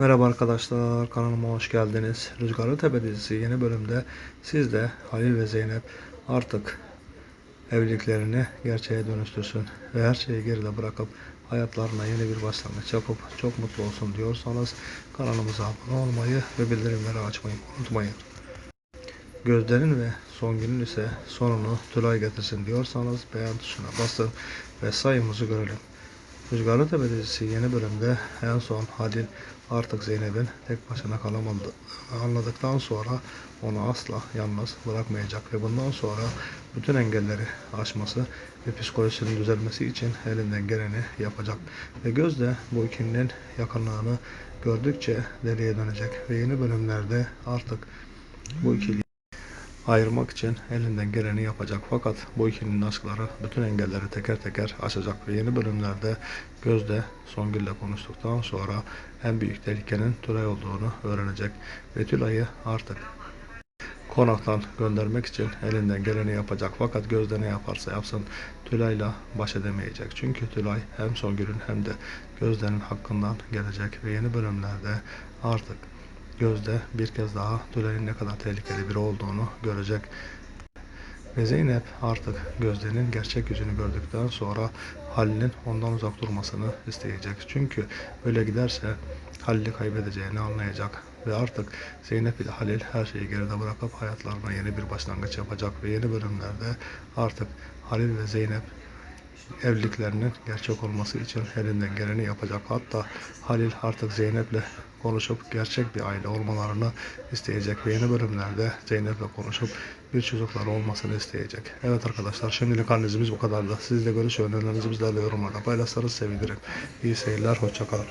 Merhaba arkadaşlar, kanalıma hoş geldiniz. Rüzgarlı Tepe dizisi yeni bölümde siz de Halil ve Zeynep artık evliliklerini gerçeğe dönüştürsün ve her şeyi geride bırakıp hayatlarına yeni bir başlangıç yapıp çok mutlu olsun diyorsanız kanalımıza abone olmayı ve bildirimleri açmayı unutmayın. Gözde'nin ve Songül'ün ise sonunu Tülay getirsin diyorsanız beğen tuşuna basın ve sayımızı görelim. Rüzgarlı Tepe dizisi yeni bölümde en son Halil artık Zeynep'in tek başına kalamadı anladıktan sonra onu asla yalnız bırakmayacak ve bundan sonra bütün engelleri aşması ve psikolojisinin düzelmesi için elinden geleni yapacak. Ve Gözde bu ikilinin yakınlığını gördükçe deliye dönecek ve yeni bölümlerde artık bu ikili ayırmak için elinden geleni yapacak. Fakat bu ikilinin aşkları bütün engelleri teker teker aşacak ve yeni bölümlerde Gözde Songül'le konuştuktan sonra en büyük tehlikenin Tülay olduğunu öğrenecek ve Tülay'ı artık konaktan göndermek için elinden geleni yapacak. Fakat Gözde ne yaparsa yapsın Tülay'la baş edemeyecek. Çünkü Tülay hem Songül'ün hem de Gözde'nin hakkından gelecek ve yeni bölümlerde artık Gözde bir kez daha Tülay'ın ne kadar tehlikeli biri olduğunu görecek. Ve Zeynep artık Gözde'nin gerçek yüzünü gördükten sonra Halil'in ondan uzak durmasını isteyecek. Çünkü öyle giderse Halil'i kaybedeceğini anlayacak. Ve artık Zeynep ile Halil her şeyi geride bırakıp hayatlarına yeni bir başlangıç yapacak. Ve yeni bölümlerde artık Halil ve Zeynep evliliklerinin gerçek olması için elinden geleni yapacak. Hatta Halil artık Zeynep'le konuşup gerçek bir aile olmalarını isteyecek ve yeni bölümlerde Zeynep'le konuşup bir çocukları olmasını isteyecek. Evet arkadaşlar şimdilik analizimiz bu kadardı. Siz de görüş önerilerinizi bizlerle yorumlarda paylaşırsanız sevinirim. İyi seyirler, hoşçakalın.